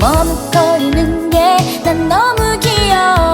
머뭇거리는 게 난 너무 귀여워.